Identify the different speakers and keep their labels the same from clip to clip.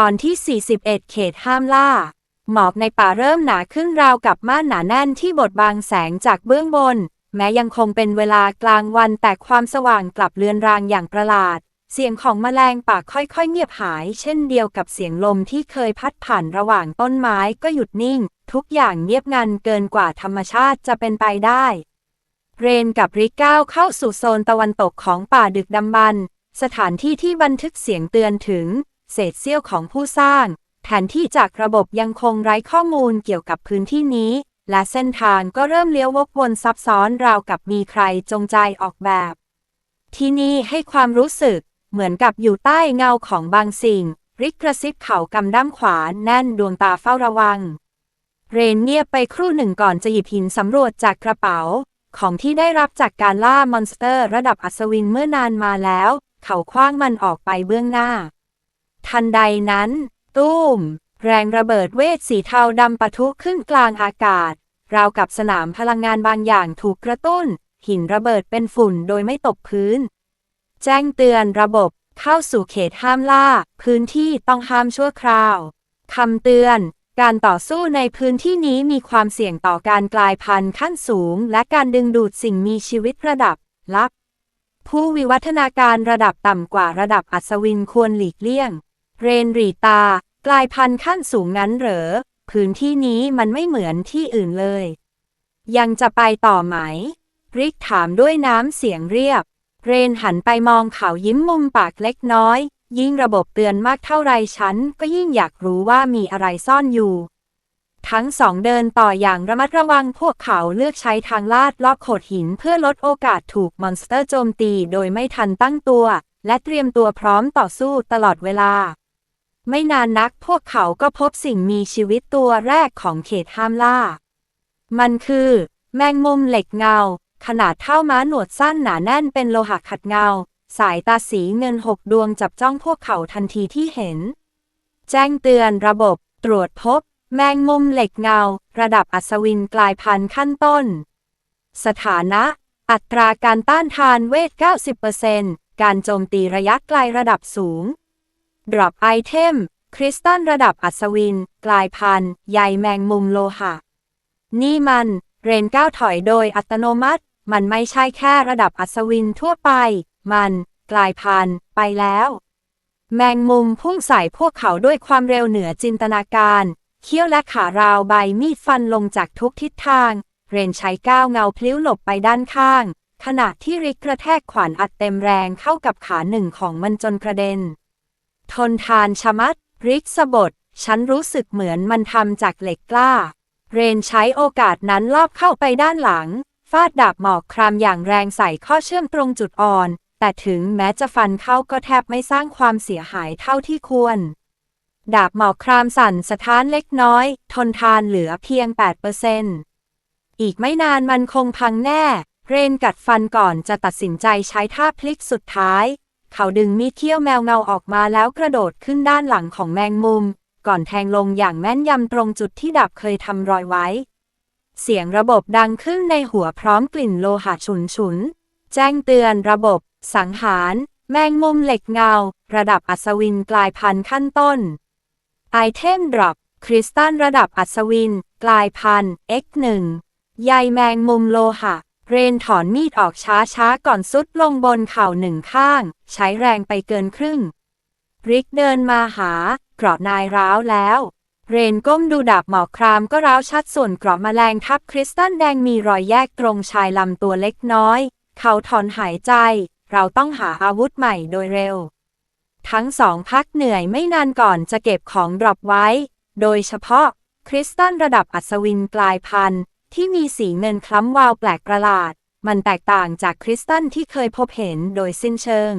Speaker 1: ตอนที่ 41 เขตห้ามล่า หมอกในป่าเริ่มหนาขึ้นราวกับม่านหนาแน่นที่บดบังแสงจากเบื้องบน แม้ยังคงเป็นเวลากลางวันแต่ความสว่างกลับเลือนรางอย่างประหลาด เสียงของแมลงป่าค่อยๆ เงียบหาย เช่นเดียวกับเสียงลมที่เคยพัดผ่านระหว่างต้นไม้ก็หยุดนิ่ง ทุกอย่างเงียบงันเกินกว่าธรรมชาติจะเป็นไปได้เรนกับริก้าวเข้าสู่โซนตะวันตกของป่าดึกดำบรรสถานที่ที่บันทึกเสียงเตือนถึง เศษเสี้ยวของผู้สร้าง แผนที่จากระบบยังคงไร้ข้อมูลเกี่ยวกับพื้นที่นี้ และเส้นทางก็เริ่มเลี้ยววกวนซับซ้อนราวกับมีใครจงใจออกแบบ ที่นี่ให้ความรู้สึก เหมือนกับอยู่ใต้เงาของบางสิ่ง ริกกระซิบเขากำด้ามขวาแน่นดวงตาเฝ้าระวัง เรนเงียบไปครู่หนึ่งก่อนจะหยิบหินสำรวจจากกระเป๋า ของที่ได้รับจากการล่ามอนสเตอร์ ระดับอัศวินเมื่อนานมาแล้ว เขาคว้างมันออกไปเบื้องหน้า ทันใดนั้นตุ้ม แรงระเบิดเวทสีเทาดำปะทุขึ้นกลางอากาศ ราวกับสนามพลังงานบางอย่างถูกกระตุ้น หินระเบิดเป็นฝุ่นโดยไม่ตกพื้น แจ้งเตือนระบบเข้าสู่เขตห้ามล่า พื้นที่ต้องห้ามชั่วคราวคำเตือน การต่อสู้ในพื้นที่นี้มีความเสี่ยงต่อการกลายพันธุ์ขั้นสูง และการดึงดูดสิ่งมีชีวิตระดับลับ ผู้วิวัฒนาการระดับต่ำกว่าระดับอัศวินควรหลีกเลี่ยง เรนรีตา กลายพันธุ์ขั้นสูงนั้นเหรอ พื้นที่นี้มันไม่เหมือนที่อื่นเลย ยังจะไปต่อไหม ริกถามด้วยน้ำเสียงเรียบ เรนหันไปมองเขายิ้มมุมปากเล็กน้อย ยิ่งระบบเตือนมากเท่าไรฉัน ก็ยิ่งอยากรู้ว่ามีอะไรซ่อนอยู่ ทั้งสองเดินต่ออย่างระมัดระวังพวกเขาเลือกใช้ทางลาดลอบโขดหินเพื่อลดโอกาสถูกมอนสเตอร์โจมตีโดยไม่ทันตั้งตัว และเตรียมตัวพร้อมต่อสู้ตลอดเวลา ไม่นานนักพวกเขาก็พบสิ่งมีชีวิตตัวแรกของเขตห้ามล่า มันคือ แมงมุมเหล็กเงา ขนาดเท่าม้าหนวดสั้นหนาแน่นเป็นโลหะขัดเงา สายตาสีเงินหกดวงจับจ้องพวกเขาทันทีที่เห็น แจ้งเตือนระบบตรวจพบ แมงมุมเหล็กเงา ระดับอัศวินกลายพันธุ์ขั้นต้น สถานะ อัตราการต้านทานเวท 90%การโจมตีระยะไกลระดับสูง ดรอปไอเทม คริสตัลระดับอัศวิน กลายพันธุ์ใยแมงมุมโลหะ นี่มัน เรนก้าวถอยโดยอัตโนมัติ มันไม่ใช่แค่ระดับอัศวินทั่วไป มัน กลายพันธุ์ไปแล้ว แมงมุมพุ่งใส่พวกเขาด้วยความเร็วเหนือจินตนาการ เขี้ยวและขาราวใบมีดฟันลงจากทุกทิศทาง เรนใช้ก้าวเงาพลิ้วหลบไปด้านข้างขณะที่ริกกระแทกขวานอัดเต็มแรงเข้ากับขาหนึ่งของมันจนกระเด็น ทนทานชะมัด ริกสะบดฉันรู้สึกเหมือนมันทำจากเหล็กกล้า เรนใช้โอกาสนั้นลอบเข้าไปด้านหลัง ฟาดดาบหมอกครามอย่างแรงใส่ข้อเชื่อมตรงจุดอ่อน แต่ถึงแม้จะฟันเข้าก็แทบไม่สร้างความเสียหายเท่าที่ควร ดาบหมอกครามสั่นสะท้านเล็กน้อย ทนทานเหลือเพียง8%อีกไม่นานมันคงพังแน่ เรนกัดฟันก่อนจะตัดสินใจใช้ท่าพลิกสุดท้าย เขาดึงมีดเขี้ยวแมวเงาออกมาแล้วกระโดดขึ้นด้านหลังของแมงมุม ก่อนแทงลงอย่างแม่นยำตรงจุดที่ดับเคยทำรอยไว้ เสียงระบบดังขึ้นในหัวพร้อมกลิ่นโลหะฉุนฉุน แจ้งเตือนระบบ สังหาร แมงมุมเหล็กเงา ระดับอัศวินกลายพันธุ์ขั้นต้น ไอเทมดรอปคริสตัลระดับอัศวิน กลายพันธุ์ X1 ใยแมงมุมโลหะ เรนถอนมีดออกช้าๆ ก่อนซุดลงบนเข่าหนึ่งข้าง ใช้แรงไปเกินครึ่ง ริกเดินมาหา เกราะนายร้าวแล้ว เรนก้มดูดาบหมอกครามก็ร้าวชัดส่วนเกราะแมลงทับคริสตัลแดงมีรอยแยกตรงชายลำตัวเล็กน้อย เขาถอนหายใจ เราต้องหาอาวุธใหม่โดยเร็ว ทั้งสองพักเหนื่อยไม่นานก่อนจะเก็บของดรอปไว้ โดยเฉพาะคริสตัลระดับอัศวินกลายพันธุ์ ที่มีสีเงินคล้ำวาวแปลกประหลาด มันแตกต่างจากคริสตัลที่เคยพบเห็นโดยสิ้นเชิง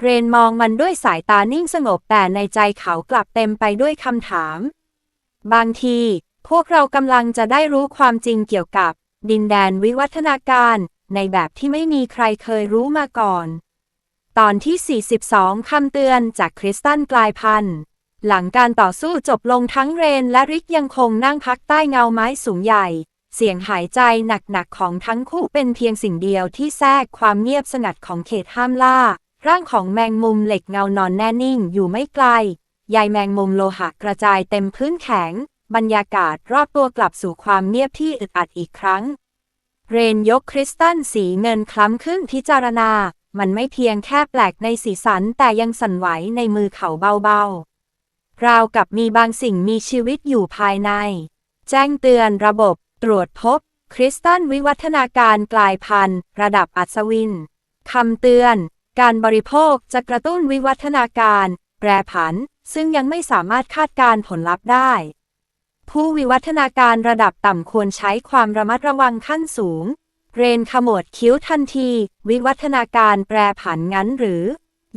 Speaker 1: เรนมองมันด้วยสายตานิ่งสงบแต่ในใจเขากลับเต็มไปด้วยคำถาม บางที พวกเรากำลังจะได้รู้ความจริงเกี่ยวกับ ดินแดนวิวัฒนาการ ในแบบที่ไม่มีใครเคยรู้มาก่อน ตอนที่ 42 คำเตือนจากคริสตัลกลายพันธุ์หลังการต่อสู้จบลงทั้งเรนและริกยังคงนั่งพักใต้เงาไม้สูงใหญ่ เสียงหายใจหนักๆของทั้งคู่เป็นเพียงสิ่งเดียวที่แทรกความเงียบสงัดของเขตห้ามล่า ร่างของแมงมุมเหล็กเงานอนแน่นิ่งอยู่ไม่ไกลใยแมงมุมโลหะกระจายเต็มพื้นแข็ง บรรยากาศรอบตัวกลับสู่ความเงียบที่อึดอัดอีกครั้ง เรนยกคริสตัลสีเงินคล้ำขึ้นพิจารณา มันไม่เพียงแค่แปลกในสีสันแต่ยังสั่นไหวในมือเขาเบาๆ ราวกับมีบางสิ่งมีชีวิตอยู่ภายใน แจ้งเตือนระบบ ตรวจพบ คริสตัลวิวัฒนาการกลายพันธุ์ ระดับอัศวิน คำเตือน การบริโภคจะกระตุ้นวิวัฒนาการ แปรผัน ซึ่งยังไม่สามารถคาดการผลลัพธ์ได้ ผู้วิวัฒนาการระดับต่ำควรใช้ความระมัดระวังขั้นสูง เรนขมวดคิ้วทันที วิวัฒนาการแปรผันงั้นหรือ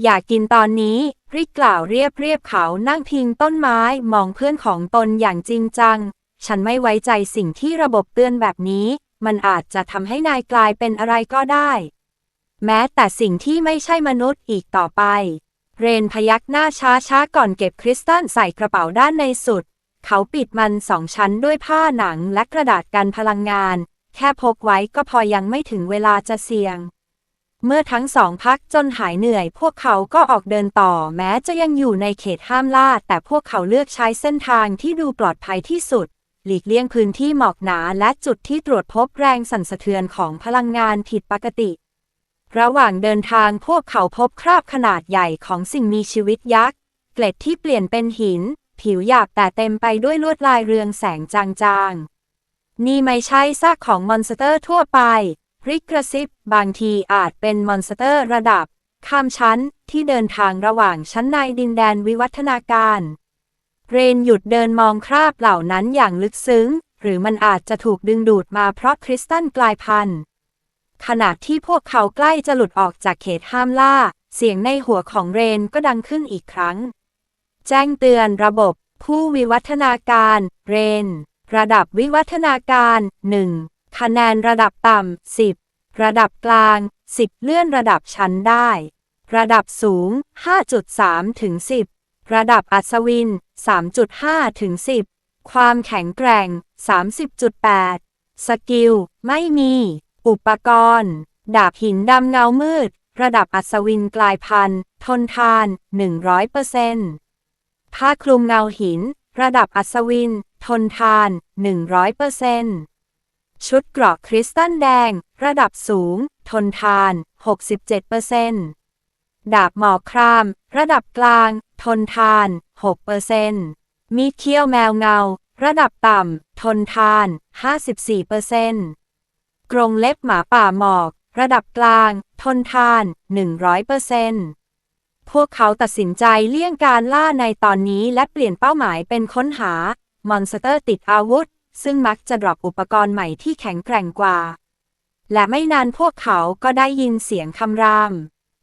Speaker 1: อยากกินตอนนี้ริกกล่าวเรียบเรียบเขานั่งพิงต้นไม้มองเพื่อนของตนอย่างจริงจัง ฉันไม่ไว้ใจสิ่งที่ระบบเตือนแบบนี้ มันอาจจะทำให้นายกลายเป็นอะไรก็ได้ แม้แต่สิ่งที่ไม่ใช่มนุษย์อีกต่อไป เรนพยักหน้าช้าช้าๆก่อนเก็บคริสตัลใส่กระเป๋าด้านในสุด เขาปิดมันสองชั้นด้วยผ้าหนังและกระดาษกันพลังงาน แค่พกไว้ก็พอยังไม่ถึงเวลาจะเสี่ยง เมื่อทั้งสองพักจนหายเหนื่อย พวกเขาก็ออกเดินต่อ แม้จะยังอยู่ในเขตห้ามล่า แต่พวกเขาเลือกใช้เส้นทางที่ดูปลอดภัยที่สุด หลีกเลี่ยงพื้นที่หมอกหนาและจุดที่ตรวจพบแรงสั่นสะเทือนของพลังงานผิดปกติ ระหว่างเดินทางพวกเขาพบคราบขนาดใหญ่ของสิ่งมีชีวิตยักษ์ เกล็ดที่เปลี่ยนเป็นหิน ผิวหยาบแต่เต็มไปด้วยลวดลายเรืองแสงจางๆ นี่ไม่ใช่ซากของมอนสเตอร์ทั่วไป ริกกระซิบบางทีอาจเป็นมอนสเตอร์ระดับ ข้ามชั้นที่เดินทางระหว่างชั้นในดินแดนวิวัฒนาการ เรนหยุดเดินมองคราบเหล่านั้นอย่างลึกซึ้ง หรือมันอาจจะถูกดึงดูดมาเพราะคริสตัลกลายพันธุ์ขณะที่พวกเขาใกล้จะหลุดออกจากเขตห้ามล่า เสียงในหัวของเรนก็ดังขึ้นอีกครั้ง แจ้งเตือนระบบ ผู้วิวัฒนาการ เรน ระดับวิวัฒนาการ 1 คะแนนระดับต่ำ 10 ระดับกลาง 10 เลื่อนระดับชั้นได้ ระดับสูง 5.3 ถึง 10 ระดับอัศวิน 3.5 ถึง 10 ความแข็งแกร่ง 30.8 สกิล ไม่มี อุปกรณ์ ดาบหินดำเงามืด ระดับอัศวินกลายพันธุ์ ทนทาน 100%ผ้าคลุมเงาหิน ระดับอัศวิน ทนทาน 100%ชุดเกราะคริสตัลแดง ระดับสูง ทนทาน 67% ดาบหมอกคราม ระดับกลาง ทนทาน6%มีดเขี้ยวแมวเงา ระดับต่ำ ทนทาน 54%กรงเล็บหมาป่าหมอก ระดับกลาง ทนทาน 100%พวกเขาตัดสินใจเลี่ยงการล่าในตอนนี้และเปลี่ยนเป้าหมายเป็นค้นหามอนสเตอร์ติดอาวุธ ซึ่งมักจะดรอปอุปกรณ์ใหม่ที่แข็งแกร่งกว่า และไม่นานพวกเขาก็ได้ยินเสียงคำราม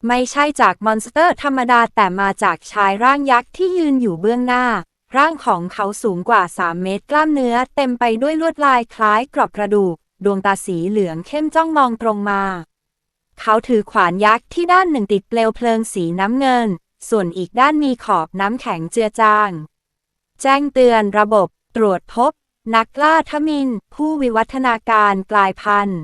Speaker 1: ไม่ใช่จากมอนสเตอร์ธรรมดาแต่มาจากชายร่างยักษ์ที่ยืนอยู่เบื้องหน้า ร่างของเขาสูงกว่า 3 เมตรกล้ามเนื้อเต็มไปด้วยลวดลายคล้ายกรอบกระดูก ดวงตาสีเหลืองเข้มจ้องมองตรงมา เขาถือขวานยักษ์ที่ด้านหนึ่งติดเปลวเพลิงสีน้ำเงิน ส่วนอีกด้านมีขอบน้ำแข็งเจือจาง แจ้งเตือนระบบ ตรวจพบ นักล่าทมิน ผู้วิวัฒนาการกลายพันธุ์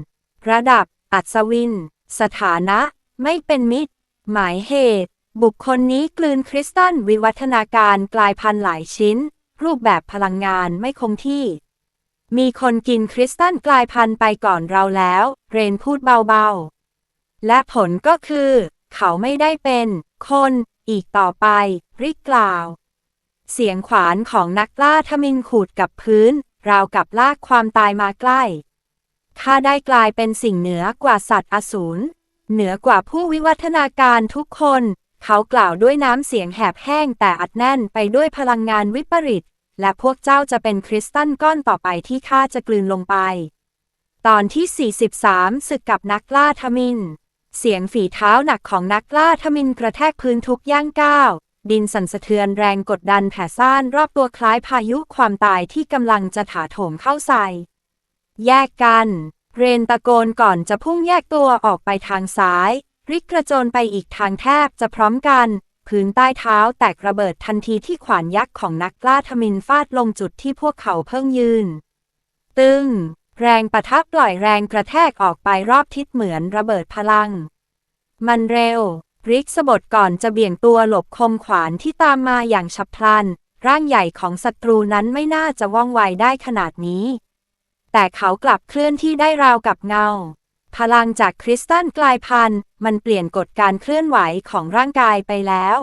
Speaker 1: ระดับ อัศวิน สถานะ ไม่เป็นมิตร หมายเหตุ บุคคลนี้กลืนคริสตัลวิวัฒนาการกลายพันธุ์หลายชิ้น รูปแบบพลังงานไม่คงที่ มีคนกินคริสตัลกลายพันธุ์ไปก่อนเราแล้ว เรนพูดเบาๆ และผลก็คือ เขาไม่ได้เป็น คนอีกต่อไป ริกกล่าว เสียงขวานของนักล่าทมินขูดกับพื้น ราวกับลากความตายมาใกล้ข้าได้กลายเป็นสิ่งเหนือกว่าสัตว์อสูร เหนือกว่าผู้วิวัฒนาการทุกคน เขากล่าวด้วยน้ำเสียงแหบแห้งแต่อัดแน่นไปด้วยพลังงานวิปริต และพวกเจ้าจะเป็นคริสตัลก้อนต่อไปที่ข้าจะกลืนลงไป ตอนที่ 43ศึกกับนักล่าทมิน เสียงฝีเท้าหนักของนักล่าทมินกระแทกพื้นทุกย่างก้าวดินสั่นสะเทือนแรงกดดันแผ่ซ่านรอบตัวคล้ายพายุความตายที่กำลังจะถาโถมเข้าใส่ แยกกัน เรนตะโกนก่อนจะพุ่งแยกตัวออกไปทางซ้าย ริกกระโจนไปอีกทางแทบจะพร้อมกัน พื้นใต้เท้าแตกระเบิดทันทีที่ขวานยักษ์ของนักล่าทมินฟาดลงจุดที่พวกเขาเพิ่งยืน ตึง แรงปะทะปล่อยแรงกระแทกออกไปรอบทิศเหมือนระเบิดพลัง มันเร็ว ริกสะบดก่อนจะเบี่ยงตัวหลบคมขวานที่ตามมาอย่างฉับพลัน ร่างใหญ่ของศัตรูนั้นไม่น่าจะว่องไวได้ขนาดนี้ แต่เขากลับเคลื่อนที่ได้ราวกับเงา พลังจากคริสตัลกลายพันธุ์ มันเปลี่ยนกฎการเคลื่อนไหวของร่างกายไปแล้ว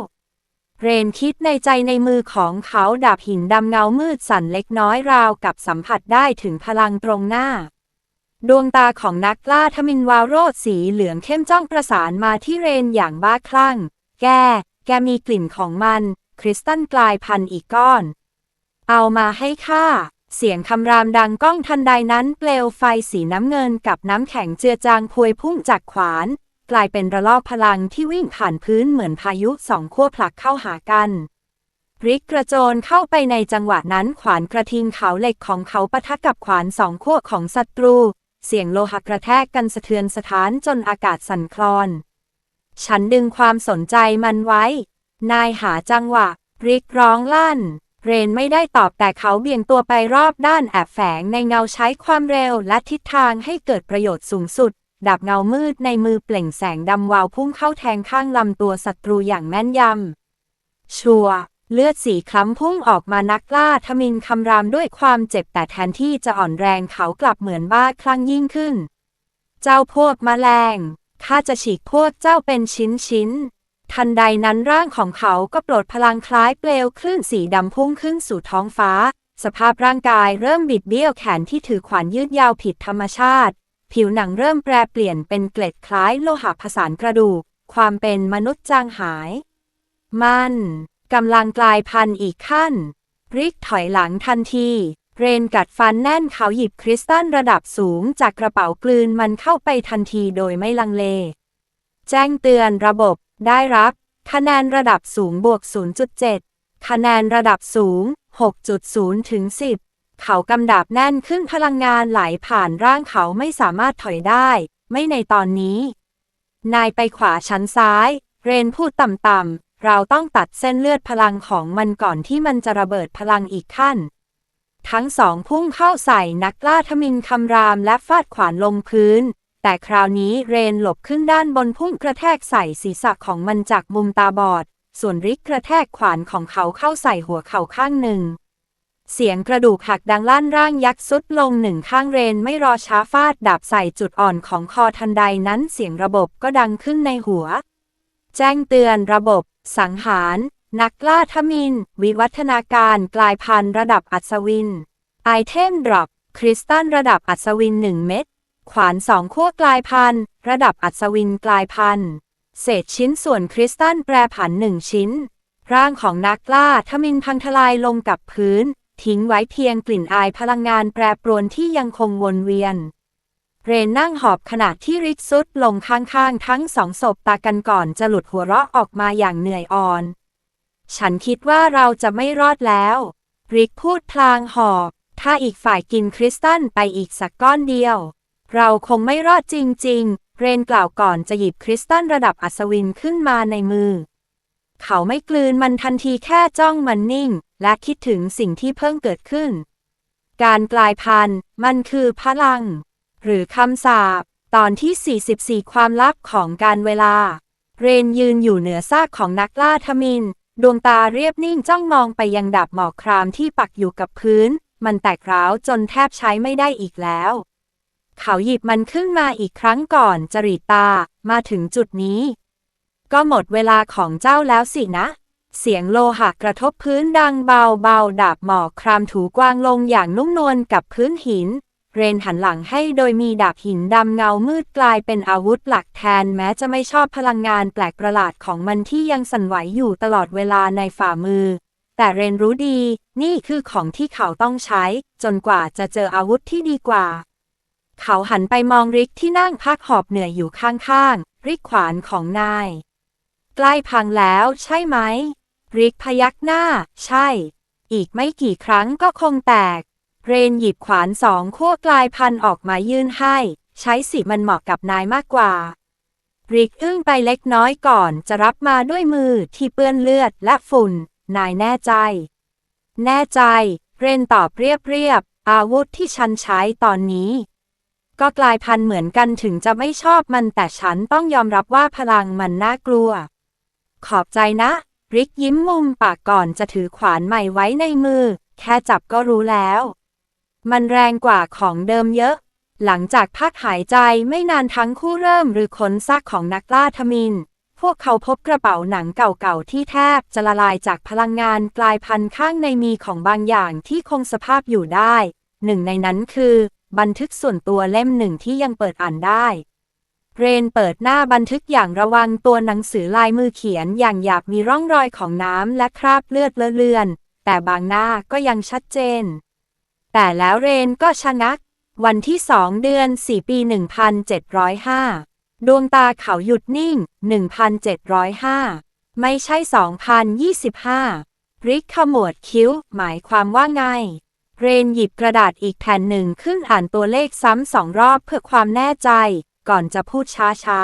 Speaker 1: เรนคิดในใจในมือของเขาดาบหินดำเงามืดสั่นเล็กน้อยราวกับสัมผัสได้ถึงพลังตรงหน้า ดวงตาของนักล่าทมินวาโรดสีเหลืองเข้มจ้องประสานมาที่เรนอย่างบ้าคลั่ง แก แกมีกลิ่นของมัน คริสตัลกลายพันธุ์อีกก้อน เอามาให้ข้า เสียงคำรามดังก้องทันใดนั้นเปลวไฟสีน้ำเงินกับน้ำแข็งเจือจางพวยพุ่งจากขวาน กลายเป็นระลอกพลังที่วิ่งผ่านพื้นเหมือนพายุสองขั้วผลักเข้าหากันริกกระโจนเข้าไปในจังหวะนั้นขวานกระทิงเขาเหล็กของเขาปะทะกับขวานสองขั้วของศัตรู เสียงโลหะกระแทกกันสะเทือนสถานจนอากาศสั่นคลอน ฉันดึงความสนใจมันไว้ นายหาจังหวะริกร้องลั่น เรนไม่ได้ตอบแต่เขาเบี่ยงตัวไปรอบด้านแอบแฝงในเงาใช้ความเร็วและทิศทางให้เกิดประโยชน์สูงสุด ดับเงามืดในมือเปล่งแสงดำวาวพุ่งเข้าแทงข้างลำตัวศัตรูอย่างแม่นยำ ชัวเลือดสีคล้ำพุ่งออกมานักล่าทมินคำรามด้วยความเจ็บแต่แทนที่จะอ่อนแรงเขากลับเหมือนบ้าคลั่งยิ่งขึ้น เจ้าพวกแมลงข้าจะฉีกพวกเจ้าเป็นชิ้นชิ้น ทันใดนั้นร่างของเขาก็ปลดพลังคล้ายเปลวคลื่นสีดำพุ่งขึ้นสู่ท้องฟ้า สภาพร่างกายเริ่มบิดเบี้ยวแขนที่ถือขวานยืดยาวผิดธรรมชาติ ผิวหนังเริ่มแปรเปลี่ยนเป็นเกล็ดคล้ายโลหะผสานกระดูก ความเป็นมนุษย์จางหาย มันกำลังกลายพันธุ์อีกขั้น ริกถอยหลังทันที เรนกัดฟันแน่นเขาหยิบคริสตัลระดับสูงจากกระเป๋ากลืนมันเข้าไปทันทีโดยไม่ลังเล จ้งเตือนระบบได้รับ คะแนนระดับสูงบวก 0.7 คะแนนระดับสูง 6.0 ถึง 10 เขากำดับแน่นขึ้นพลังงานไหลผ่านร่างเขาไม่สามารถถอยได้ ไม่ในตอนนี้ นายไปขวาชั้นซ้าย เรนพูดต่ำๆ เราต้องตัดเส้นเลือดพลังของมันก่อนที่มันจะระเบิดพลังอีกขั้น ทั้งสองพุ่งเข้าใส่นักล่าทมินคำรามและฟาดขวานลงพื้น แต่คราวนี้เรนหลบขึ้นด้านบนพุ่งกระแทกใส่ศีรษะของมันจากมุมตาบอด ส่วนริกกระแทกขวานของเขาเข้าใส่หัวเข่าข้างหนึ่ง เสียงกระดูกหักดังลั่นร่างยักษ์สุดลงหนึ่งข้างเรนไม่รอช้าฟาดดาบใส่จุดอ่อนของคอทันใดนั้นเสียงระบบก็ดังขึ้นในหัว แจ้งเตือนระบบ สังหาร นักล่าทมิน วิวัฒนาการกลายพันธุ์ระดับอัศวิน ไอเทมดรอปคริสตัลระดับอัศวิน1เม็ด ขวานสองขั้วกลายพันธุ์ ระดับอัศวินกลายพันธุ์ เศษชิ้นส่วนคริสตัลแปรผันหนึ่งชิ้น ร่างของนักล่าทมินพังทลายลงกับพื้น ทิ้งไว้เพียงกลิ่นอายพลังงานแปรปรวนที่ยังคงวนเวียน เรนนั่งหอบขณะที่ริกซุดลงข้างๆ ทั้งสองศพตากันก่อนจะหลุดหัวเราะออกมาอย่างเหนื่อยอ่อน ฉันคิดว่าเราจะไม่รอดแล้ว ริกพูดพลางหอบ ถ้าอีกฝ่ายกินคริสตัลไปอีกสักก้อนเดียว เราคงไม่รอดจริง ๆ เรนกล่าวก่อนจะหยิบคริสตัลระดับอัศวินขึ้นมาในมือ เขาไม่กลืนมันทันทีแค่จ้องมันนิ่ง และคิดถึงสิ่งที่เพิ่งเกิดขึ้น การกลายพันธุ์ มันคือพลัง หรือคำสาป ตอนที่ 44 ความลับของการเวลา เรนยืนอยู่เหนือซากของนักล่าทมิน ดวงตาเรียบนิ่งจ้องมองไปยังดาบหมอกครามที่ปักอยู่กับพื้น มันแตกร้าวจนแทบใช้ไม่ได้อีกแล้ว เขาหยิบมันขึ้นมาอีกครั้งก่อนจริตตา มาถึงจุดนี้ ก็หมดเวลาของเจ้าแล้วสินะ เสียงโลหะกระทบพื้นดังเบาเบาๆดาบหมอกครามถูกวางลงอย่างนุ่มนวลกับพื้นหิน เรนหันหลังให้โดยมีดาบหินดำเงามืดกลายเป็นอาวุธหลักแทนแม้จะไม่ชอบพลังงานแปลกประหลาดของมันที่ยังสั่นไหวอยู่ตลอดเวลาในฝ่ามือแต่เรนรู้ดี นี่คือของที่เขาต้องใช้ จนกว่าจะเจออาวุธที่ดีกว่า เขาหันไปมองริกที่นั่งพักหอบเหนื่อยอยู่ข้างๆ ริกขวานของนาย ใกล้พังแล้วใช่ไหม ริกพยักหน้า ใช่ อีกไม่กี่ครั้งก็คงแตก เรนหยิบขวานสองขั้วกลายพันธุ์ออกมายื่นให้ ใช้สิมันเหมาะกับนายมากกว่า ริกอึ้งไปเล็กน้อยก่อนจะรับมาด้วยมือที่เปื้อนเลือดและฝุ่น นายแน่ใจ แน่ใจ เรนตอบเรียบๆ อาวุธที่ฉันใช้ตอนนี้ ก็กลายพันธุ์เหมือนกันถึงจะไม่ชอบมันแต่ฉันต้องยอมรับว่าพลังมันน่ากลัว ขอบใจนะ ริกยิ้มมุมปากก่อนจะถือขวานใหม่ไว้ในมือ แค่จับก็รู้แล้ว มันแรงกว่าของเดิมเยอะ หลังจากพักหายใจไม่นานทั้งคู่เริ่มหรือขนซากของนักล่าทมิน พวกเขาพบกระเป๋าหนังเก่าๆที่แทบจะละลายจากพลังงานกลายพันธุ์ข้างในมีของบางอย่างที่คงสภาพอยู่ได้ หนึ่งในนั้นคือ บันทึกส่วนตัวเล่มหนึ่งที่ยังเปิดอ่านได้ เรนเปิดหน้าบันทึกอย่างระวังตัวหนังสือลายมือเขียนอย่างหยาบมีร่องรอยของน้ำและคราบเลือดเลอะเลือน แต่บางหน้าก็ยังชัดเจน แต่แล้วเรนก็ชะงัก วันที่สองเดือนสี่ปี 1705 ดวงตาเขาหยุดนิ่ง 1705 ไม่ใช่ 2025ริกขมวดคิ้ว หมายความว่าไง เรนหยิบกระดาษอีกแผ่นหนึ่งขึ้นอ่านตัวเลขซ้ำสองรอบเพื่อความแน่ใจ ก่อนจะพูดช้า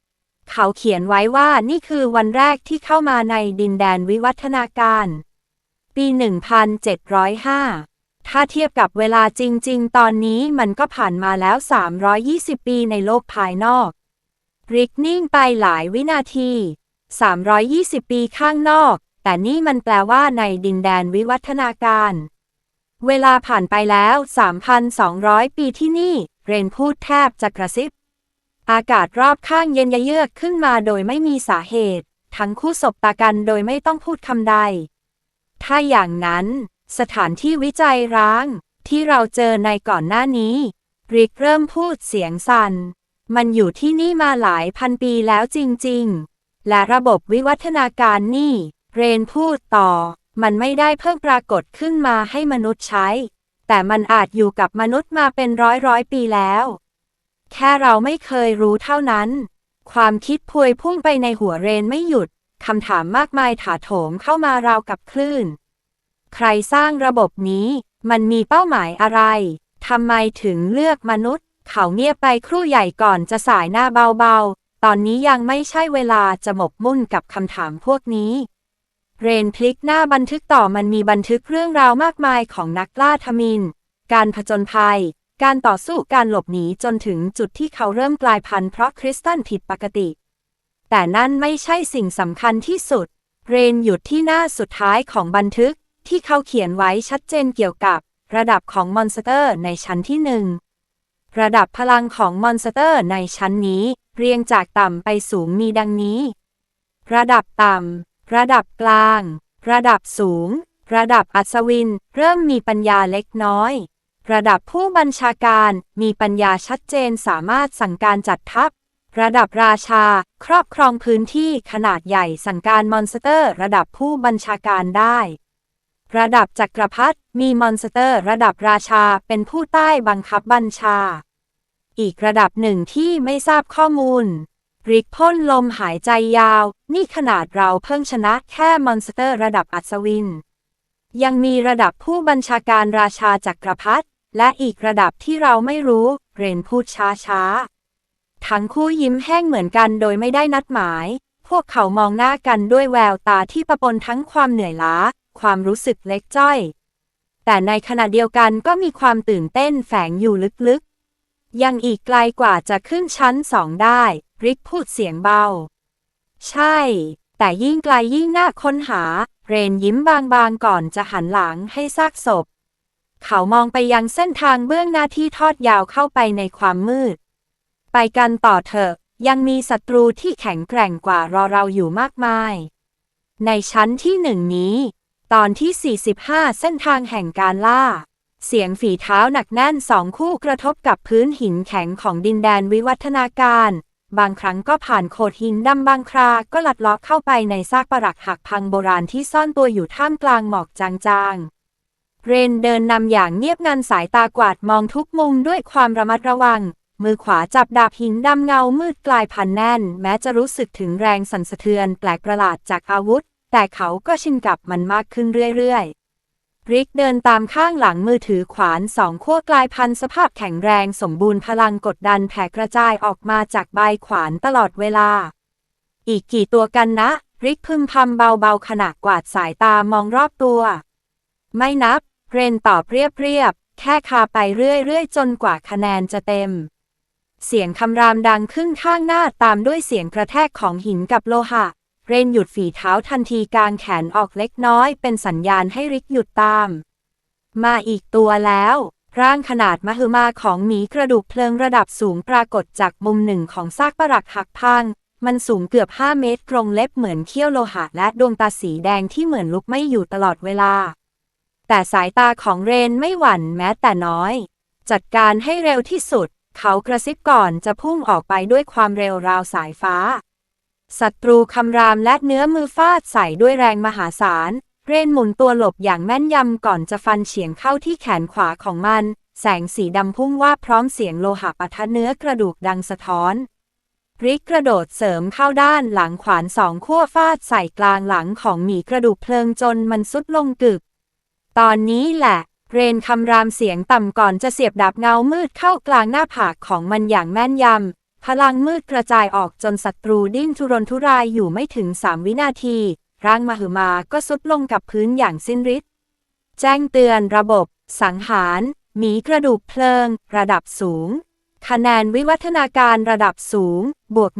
Speaker 1: ๆ เขาเขียนไว้ว่านี่คือวันแรกที่เข้ามาในดินแดนวิวัฒนาการ ปี 1705 ถ้าเทียบกับเวลาจริง ๆ ตอนนี้มันก็ผ่านมาแล้ว 320 ปีในโลกภายนอก ริกนิ่งไปหลายวินาที 320 ปีข้างนอก แต่นี่มันแปลว่าในดินแดนวิวัฒนาการ เวลาผ่านไปแล้ว 3,200 ปีที่นี่ เรนพูดแทบจะกระซิบ อากาศรอบข้างเย็นยะเยือกขึ้นมาโดยไม่มีสาเหตุ ทั้งคู่สบตากันโดยไม่ต้องพูดคำใด ถ้าอย่างนั้น สถานที่วิจัยร้าง ที่เราเจอในก่อนหน้านี้ ริกเริ่มพูดเสียงสัน่น มันอยู่ที่นี่มาหลายพันปีแล้วจริงๆ และระบบวิวัฒนาการนี่ เรนพูดต่อ มันไม่ได้เพิ่งปรากฏขึ้นมาให้มนุษย์ใช้ แต่มันอาจอยู่กับมนุษย์มาเป็นร้อยร้อยปีแล้ว แค่เราไม่เคยรู้เท่านั้น ความคิดพวยพุ่งไปในหัวเรนไม่หยุด คำถามมากมายถาโถมเข้ามาราวกับคลื่น ใครสร้างระบบนี้ มันมีเป้าหมายอะไร ทำไมถึงเลือกมนุษย์ เขาเงียบไปครู่ใหญ่ก่อนจะสายหน้าเบาๆ ตอนนี้ยังไม่ใช่เวลาจะหมกมุ่นกับคำถามพวกนี้ เรนพลิกหน้าบันทึกต่อมันมีบันทึกเรื่องราวมากมายของนักล่าทมิน การผจญภัย การต่อสู้การหลบหนีจนถึงจุดที่เขาเริ่มกลายพันธุ์เพราะคริสตันผิดปกติ แต่นั่นไม่ใช่สิ่งสำคัญที่สุด เรนหยุดที่หน้าสุดท้ายของบันทึกที่เขาเขียนไว้ชัดเจนเกี่ยวกับ ระดับของมอนสเตอร์ในชั้นที่หนึ่งระดับพลังของมอนสเตอร์ในชั้นนี้ เรียงจากต่ำไปสูงมีดังนี้ ระดับต่ำ ระดับกลาง ระดับสูง ระดับอัศวิน เริ่มมีปัญญาเล็กน้อย ระดับผู้บัญชาการมีปัญญาชัดเจนสามารถสั่งการจัดทัพ ระดับราชา ครอบครองพื้นที่ขนาดใหญ่สั่งการมอนสเตอร์ ระดับผู้บัญชาการได้ ระดับจักรพรรดิมีมอนสเตอร์ ระดับราชาเป็นผู้ใต้บังคับบัญชา อีกระดับหนึ่งที่ไม่ทราบข้อมูล ริกพ่นลมหายใจยาว นี่ขนาดเราเพิ่งชนะแค่มอนสเตอร์ระดับอัศวิน ยังมีระดับผู้บัญชาการราชาจักรพรรดิและอีกระดับที่เราไม่รู้ เรนพูดช้าช้าๆทั้งคู่ยิ้มแห้งเหมือนกันโดยไม่ได้นัดหมาย พวกเขามองหน้ากันด้วยแววตาที่ประปนทั้งความเหนื่อยล้า ความรู้สึกเล็กจ้อย แต่ในขณะเดียวกันก็มีความตื่นเต้นแฝงอยู่ลึกๆ ยังอีกไกลกว่าจะขึ้นชั้นสองได้ ริกพูดเสียงเบา ใช่ แต่ยิ่งไกลยิ่งน่าค้นหา เรนยิ้มบางๆก่อนจะหันหลังให้ซากศพ เขามองไปยังเส้นทางเบื้องหน้าที่ทอดยาวเข้าไปในความมืด ไปกันต่อเถอะ ยังมีศัตรูที่แข็งแกร่งกว่ารอเราอยู่มากมาย ในชั้นที่หนึ่งนี้ ตอนที่ 45 เส้นทางแห่งการล่า เสียงฝีเท้าหนักแน่นสองคู่กระทบกับพื้นหินแข็งของดินแดนวิวัฒนาการ บางครั้งก็ผ่านโขดหินดำบางครา ก็ลัดเลาะเข้าไปในซากปรักหักพังโบราณที่ซ่อนตัวอยู่ท่ามกลางหมอกจางๆ เรนเดินนำอย่างเงียบงันสายตากวาดมองทุกมุมด้วยความระมัดระวัง มือขวาจับดาบหินดำเงามืดกลายพันแน่น แม้จะรู้สึกถึงแรงสั่นสะเทือนแปลกประหลาดจากอาวุธ แต่เขาก็ชินกับมันมากขึ้นเรื่อยๆ ริกเดินตามข้างหลังมือถือขวานสองขั้วกลายพันธุ์สภาพแข็งแรงสมบูรณ์พลังกดดันแผ่กระจายออกมาจากใบขวานตลอดเวลา อีกกี่ตัวกันนะ ริกพึมพำเบาๆขณะกวาดสายตามองรอบตัว ไม่นับ เรนตอบเรียบๆ แค่คาไปเรื่อยๆ จนกว่าคะแนนจะเต็ม เสียงคำรามดังขึ้นข้างหน้าตามด้วยเสียงกระแทกของหินกับโลหะ เรนหยุดฝีเท้าทันทีกางแขนออกเล็กน้อยเป็นสัญญาณให้ริกหยุดตาม มาอีกตัวแล้ว ร่างขนาดมหึมาของหมีกระดูกเพลิงระดับสูงปรากฏจากมุมหนึ่งของซากปรักหักพังมันสูงเกือบ 5 เมตรกรงเล็บเหมือนเขี้ยวโลหะและดวงตาสีแดงที่เหมือนลุกไม่อยู่ตลอดเวลา แต่สายตาของเรนไม่หวั่นแม้แต่น้อย จัดการให้เร็วที่สุด เขากระซิบก่อนจะพุ่งออกไปด้วยความเร็วราวสายฟ้า ศัตรูคำรามและเนื้อมือฟาดใส่ด้วยแรงมหาศาล เรนหมุนตัวหลบอย่างแม่นยำก่อนจะฟันเฉียงเข้าที่แขนขวาของมัน แสงสีดำพุ่งว่าพร้อมเสียงโลหะปะทะเนื้อกระดูกดังสะท้อนริกกระโดดเสริมเข้าด้านหลังขวานสองขั้วฟาดใส่กลางหลังของหมีกระดูกเพลิงจนมันสุดลงกึก ตอนนี้แหละ เรนคำรามเสียงต่ำก่อนจะเสียบดาบเงามืดเข้ากลางหน้าผากของมันอย่างแม่นยำ พลังมืดกระจายออกจนศัตรูดิ้นทุรนทุรายอยู่ไม่ถึงสามวินาที ร่างมหึมาก็สุดลงกับพื้นอย่างสิ้นฤทธิ์แจ้งเตือนระบบ สังหารหมีกระดูกเพลิง ระดับสูง คะแนนวิวัฒนาการระดับสูง บวก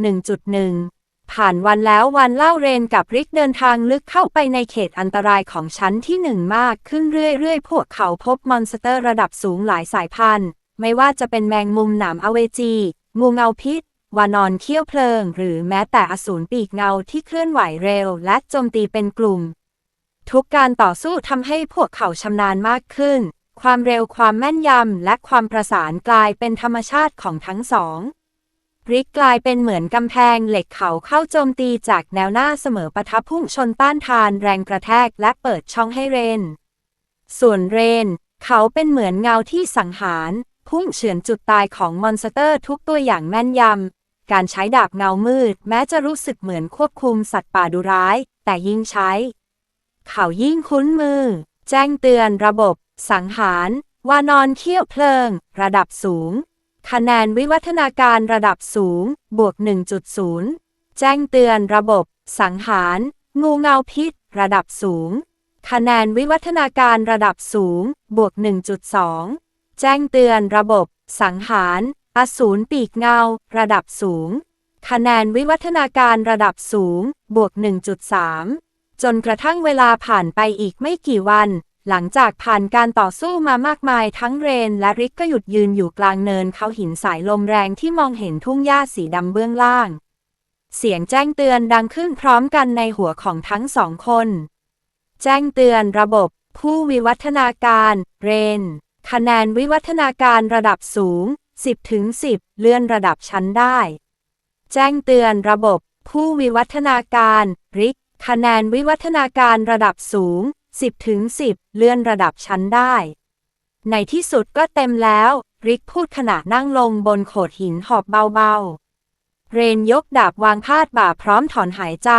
Speaker 1: 1.1 ผ่านวันแล้ววันเล่าเรนกับริกเดินทางลึกเข้าไปในเขตอันตรายของชั้นที่หนึ่งมากขึ้นเรื่อยๆ พวกเขาพบมอนสเตอร์ระดับสูงหลายสายพันธุ์ ไม่ว่าจะเป็นแมงมุมหนามอเวจี งูเงาพิษ วานอนเขี้ยวเพลิง หรือแม้แต่อสูรปีกเงาที่เคลื่อนไหวเร็ว และโจมตีเป็นกลุ่ม ทุกการต่อสู้ทำให้พวกเขาชำนาญมากขึ้น ความเร็วความแม่นยำ และความประสานกลายเป็นธรรมชาติของทั้งสองริกกลายเป็นเหมือนกำแพงเหล็กเขาเข้าโจมตีจากแนวหน้าเสมอปะทะพุ่งชนต้านทานแรงกระแทกและเปิดช่องให้เรน ส่วนเรน เขาเป็นเหมือนเงาที่สังหาร พุ่งเฉือนจุดตายของมอนสเตอร์ทุกตัวอย่างแม่นยำ การใช้ดาบเงามืด แม้จะรู้สึกเหมือนควบคุมสัตว์ป่าดุร้าย แต่ยิ่งใช้ เขายิ่งคุ้นมือ แจ้งเตือนระบบ สังหาร วานอนเขี้ยวเพลิง ระดับสูง คะแนนวิวัฒนาการระดับสูง บวก 1.0 แจ้งเตือนระบบ สังหาร งูเงาพิษ ระดับสูง คะแนนวิวัฒนาการระดับสูง บวก 1.2 แจ้งเตือนระบบ สังหาร อสูรปีกเงา ระดับสูง คะแนนวิวัฒนาการระดับสูง บวก 1.3 จนกระทั่งเวลาผ่านไปอีกไม่กี่วัน หลังจากผ่านการต่อสู้มามากมายทั้งเรนและริกก็หยุดยืนอยู่กลางเนินเขาหินสายลมแรงที่มองเห็นทุ่งหญ้าสีดำเบื้องล่าง เสียงแจ้งเตือนดังขึ้นพร้อมกันในหัวของทั้งสองคน แจ้งเตือนระบบ ผู้วิวัฒนาการ เรน คะแนนวิวัฒนาการระดับสูง 10ถึง10 เลื่อนระดับชั้นได้ แจ้งเตือนระบบ ผู้วิวัฒนาการริกคะแนนวิวัฒนาการระดับสูง 10ถึง10 เลื่อนระดับชั้นได้ ในที่สุดก็เต็มแล้ว ริกพูดขณะนั่งลงบนโขดหินหอบเบาๆ เรนยกดาบวางพาดบ่าพร้อมถอนหายใจ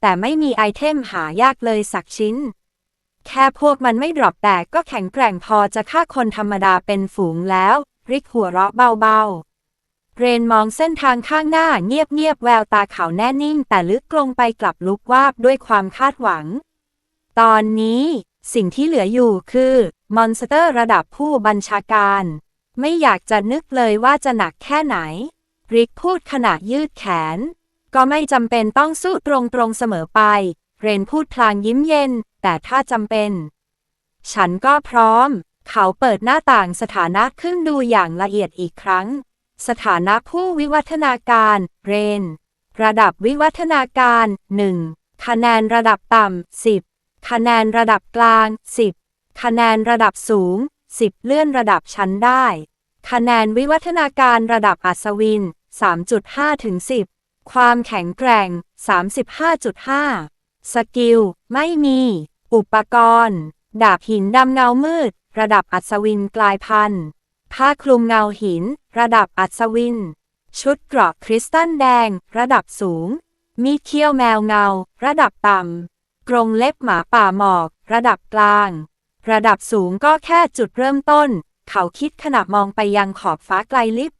Speaker 1: แต่ไม่มีไอเทมหายากเลยสักชิ้น แค่พวกมันไม่ดรอปแต่ก็แข็งแกร่งพอจะฆ่าคนธรรมดาเป็นฝูงแล้ว ริกหัวเราะเบาๆ เรนมองเส้นทางข้างหน้าเงียบๆ แววตาเขาแน่นิ่ง แต่ลึกลงไปกลับลุกวาบด้วยความคาดหวัง ตอนนี้สิ่งที่เหลืออยู่คือ มอนสเตอร์ระดับผู้บัญชาการ ไม่อยากจะนึกเลยว่าจะหนักแค่ไหน ริกพูดขณะยืดแขน ก็ไม่จำเป็นต้องสู้ตรงๆเสมอไป เรนพูดพลางยิ้มเย็น แต่ถ้าจำเป็น ฉันก็พร้อม เขาเปิดหน้าต่างสถานะขึ้นดูอย่างละเอียดอีกครั้ง สถานะผู้วิวัฒนาการ เรน ระดับวิวัฒนาการ 1 คะแนนระดับต่ำ 10 คะแนนระดับกลาง 10 คะแนนระดับสูง 10 เลื่อนระดับชั้นได้ คะแนนวิวัฒนาการระดับอัศวิน 3.5 ถึง 10 ความแข็งแกร่ง 35.5 สกิล ไม่มี อุปกรณ์ ดาบหินดำเงามืด ระดับอัศวินกลายพันธุ์ ผ้าคลุมเงาหิน ระดับอัศวิน ชุดเกราะคริสตัลแดง ระดับสูง มีดเขี้ยวแมวเงา ระดับต่ำ กรงเล็บหมาป่าหมอก ระดับกลาง ระดับสูงก็แค่จุดเริ่มต้น เขาคิดขณะมองไปยังขอบฟ้าไกลลิบ